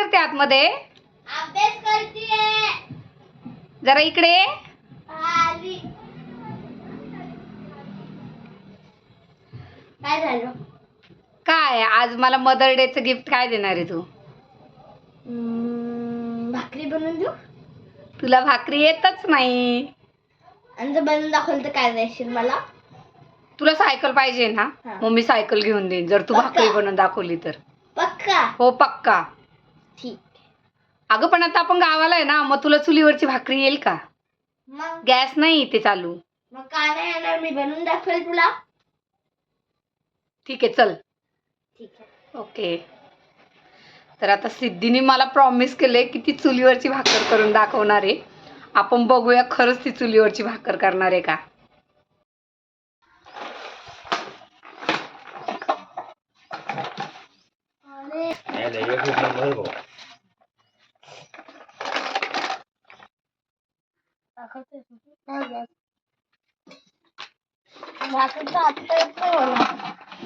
करते आतमध्ये? अभ्यास जरा इकडे. काय झालं? काय आज मला मदर डेचं गिफ्ट काय देणार आहे तू? भाकरी बनवून देऊ? तुला भाकरी येतच नाही. आणि जर बनवून दाखवलं तर काय मला? तुला सायकल पाहिजे ना. हा. मग मी सायकल घेऊन देईन. जर तू पक्का? भाकरी बनवून दाखवली तर. पक्का? हो पक्का. ठीक अगं पण आता आपण गावाला आहे ना मग तुला चुलीवरची भाकरी येईल का? मग? गॅस नाही इथे चालू. मग काय नाही येणार मी बनवून दाखवेल तुला. ठीक आहे चल. ठीक आहे. ओके. तर आता सिद्धीने मला प्रॉमिस केलंय की ती चुलीवरची भाकर करून दाखवणार आहे. आपण बघूया खरंच ती चुलीवरची भाकर करणार आहे का? नाही नाही एक ना? भाकरी तर आत्ता येतोय मला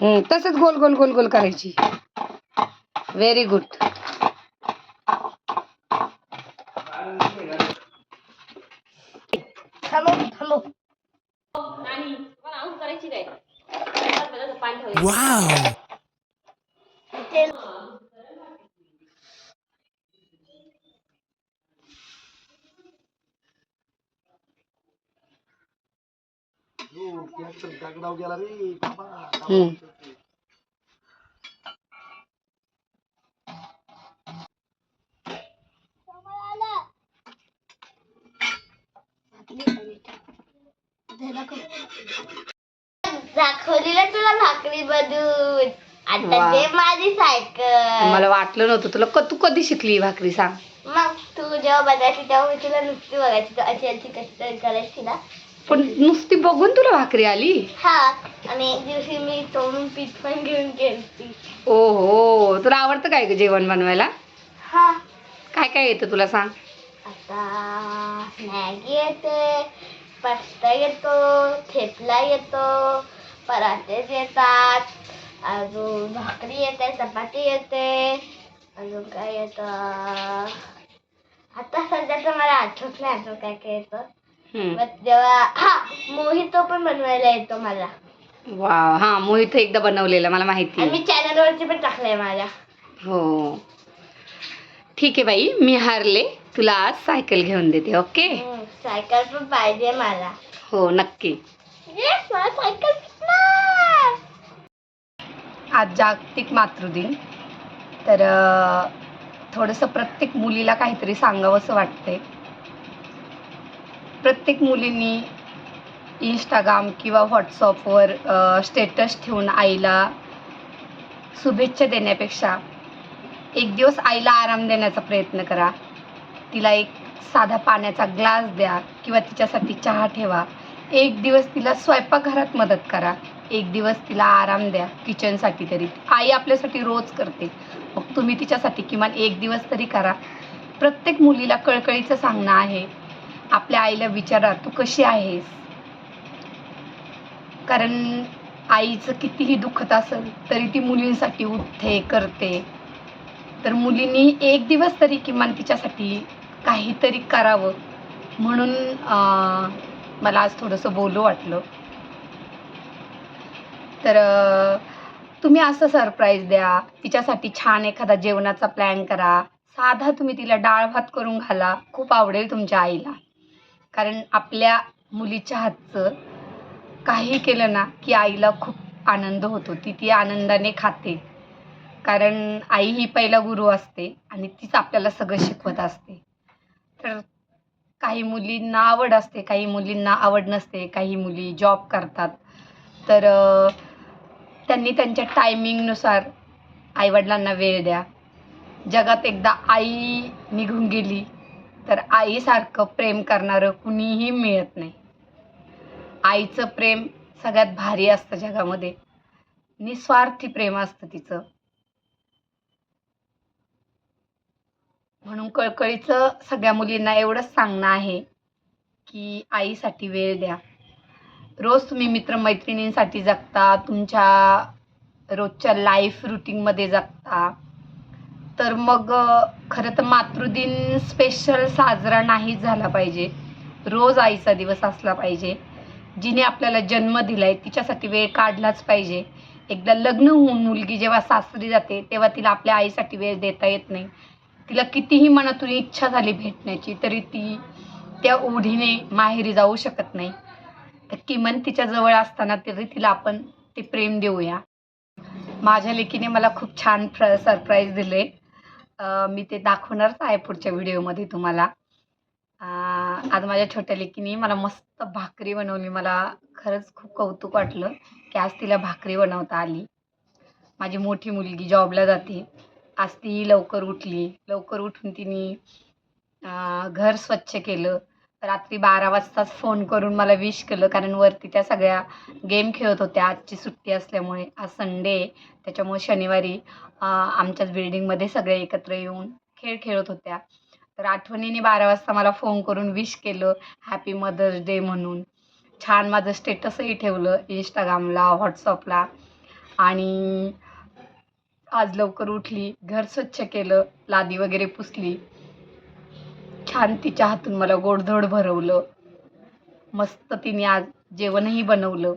हम्म, तसंच गोल गोल गोल गोल करायची. व्हेरी गुड थांबव हम्म. दाखवलेलं तुला भाकरी बनवून. आता. दे माझी सायकल. मला वाटलं नव्हतं तुला क तू कधी शिकली ही भाकरी सांग. मग तू जेव्हा बनायची तेव्हा मी तुला नुसती बघायची. तू अशी अशी कशी तरी करायची ना. पण नुसती बघून तुला भाकरी आली? हा आणि एक दिवशी मी तोडून पीठ पण घेऊन गेलती. ओ हो तुला आवडतं काय ग जेवण बनवायला? हा. काय काय येतं तुला सांग. आता मॅगी येते पास्ता येतो थेपला येतो पराठेच येतात अजून भाकरी येते चपाती येते अजून काय येतं? आता सध्या तर मला आठवत नाही अजून काय काय येतं. मग जेव्हा हा मोहितो पण बनवायला येतो मला. वा हा मोहित एकदा बनवलेला मला माहिती आणि आहे. मी चॅनलवरती पण टाकलंय माझ्या. हो. ठीक आहे बाई मी हारले. तुला आज सायकल घेऊन देते ओके? हम्म, सायकल पण पाहिजे मला. हो नक्की. मला सायकल भेटणार. आज जागतिक मातृदिन. तर अ, थोडंसं प्रत्येक मुलीला काहीतरी सांगावंसं वाटतंय. प्रत्येक मुलींनी इंस्टाग्राम किंवा व्हॉट्सअपवर स्टेटस ठेवून आईला शुभेच्छा देण्यापेक्षा एक दिवस आईला आराम देण्याचा प्रयत्न करा. तिला एक साधा पाण्याचा ग्लास द्या किंवा तिच्यासाठी चहा ठेवा. एक दिवस तिला स्वयंपाकघरात मदत करा. एक दिवस तिला आराम द्या किचनसाठी तरी. आई आपल्यासाठी रोज करते. मग तुम्ही तिच्यासाठी किमान एक दिवस तरी करा. प्रत्येक मुलीला कळकळीचं सांगणं आहे. आपल्या आईला विचारा तू कशी आहेस? कारण आईचं कितीही दुखत असेल तरी ती मुलींसाठी उठते करते. तर मुलींनी एक दिवस तरी किमान तिच्यासाठी काहीतरी करावं. म्हणून मला आज थोडंसं बोलू वाटलं. तर तुम्ही असं सरप्राईज द्या. तिच्यासाठी छान एखादा जेवणाचा प्लॅन करा. साधा तुम्ही तिला डाळ भात करून घाला. खूप आवडेल तुमच्या आईला. कारण आपल्या मुलीच्या हातचं काही केलं ना की आईला खूप आनंद होतो. ती ती आनंदाने खाते. कारण आई ही पहिला गुरु असते आणि तीच आपल्याला सगळं शिकवत असते. तर काही मुलींना आवड असते काही मुलींना आवड नसते काही मुली जॉब करतात. तर त्यांनी त्यांच्या टायमिंगनुसार आईवडिलांना वेळ द्या. जगात एकदा आई निघून गेली तर आईसारखं प्रेम करणारं कुणीही मिळत नाही. आईचं प्रेम सगळ्यात भारी असतं जगामध्ये. निस्वार्थी प्रेम असतं तिचं. म्हणून कळकळीचं सगळ्या मुलींना एवढंच सांगणं आहे की आईसाठी वेळ द्या. रोज तुम्ही मित्रमैत्रिणींसाठी जगता तुमच्या रोजच्या लाईफ रुटीनमध्ये जगता. तर मग खरं तर मातृदिन स्पेशल साजरा नाही झाला पाहिजे. रोज आईचा दिवस असला पाहिजे. जिने आपल्याला जन्म दिला आहे तिच्यासाठी वेळ काढलाच पाहिजे. एकदा लग्न होऊन मुलगी जेव्हा सासरी जाते तेव्हा तिला आपल्या आईसाठी वेळ देता येत नाही. तिला कितीही मनातून इच्छा झाली भेटण्याची तरी ती त्या ओढीने माहेरी जाऊ शकत नाही. तर किमान तिच्या जवळ असताना तरी तिला आपण ते प्रेम देऊया. माझ्या लेकीने मला खूप छान फ्र सरप्राईज दिले. मी ते दाखवणारच आहे पुढच्या व्हिडिओमध्ये तुम्हाला. आज माझ्या छोट्या लेकीने मला मस्त भाकरी बनवली. मला खरंच खूप कौतुक वाटलं की आज तिला भाकरी बनवता आली. माझी मोठी मुलगी जॉबला जाते. आज ती लवकर उठली. लवकर उठून तिने घर स्वच्छ केलं. रात्री बारा वाजताच फोन करून मला विश केलं. कारण वरती त्या सगळ्या गेम खेळत होत्या. आजची सुट्टी असल्यामुळे. आज संडे आहे. त्याच्यामुळे शनिवारी आमच्याच बिल्डिंगमध्ये सगळे एकत्र येऊन खेळ खेळत होत्या. तर आठवणीने बारा वाजता मला फोन करून विश केलं. हॅपी मदर्स डे म्हणून. छान माझं स्टेटसही ठेवलं. इंस्टाग्रामला व्हॉट्सअपला आणि आज लवकर उठली. घर स्वच्छ केलं. लादी वगैरे पुसली. छान तिच्या हातून मला गोडधोड भरवलं. मस्त तिने आज जेवणही बनवलं.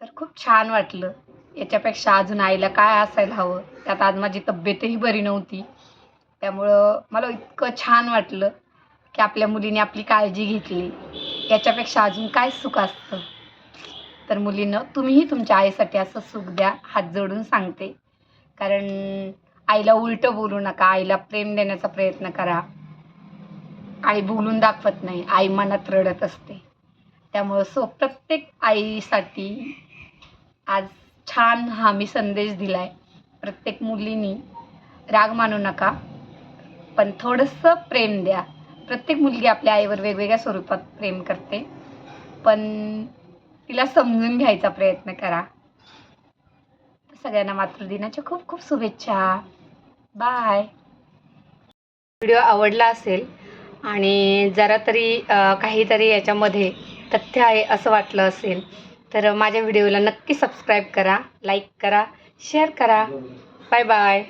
तर खूप छान वाटलं. याच्यापेक्षा अजून आईला काय असायला हवं? त्यात आज माझी तब्येतही बरी नव्हती. त्यामुळं मला इतकं छान वाटलं की आपल्या मुलीने आपली काळजी घेतली. याच्यापेक्षा अजून काय सुख असतं? तर मुलीनं तुम्हीही तुमच्या आईसाठी असं सुख द्या हात जोडून सांगते. कारण आईला उलटं बोलू नका. आईला प्रेम देण्याचा प्रयत्न करा. आई बोलून दाखवत नाही. आई मनात रडत असते. त्यामुळं सो प्रत्येक आईसाठी आज छान हा मी संदेश दिला आहे प्रत्येक मुलीनी राग मानू नका पण थोडंसं प्रेम द्या. प्रत्येक मुलगी आपल्या आईवर वेगवेगळ्या स्वरूपात प्रेम करते. पण तिला समजून घ्यायचा प्रयत्न करा. सगळ्यांना मातृदिनाच्या खूप खूप शुभेच्छा. बाय. व्हिडिओ आवडला असेल आणि जरा तरी काहीतरी याच्यामध्ये तथ्य आहे असं वाटलं असेल तर माझ्या व्हिडिओला नक्की सबस्क्राईब करा लाईक करा शेअर करा. Bye bye.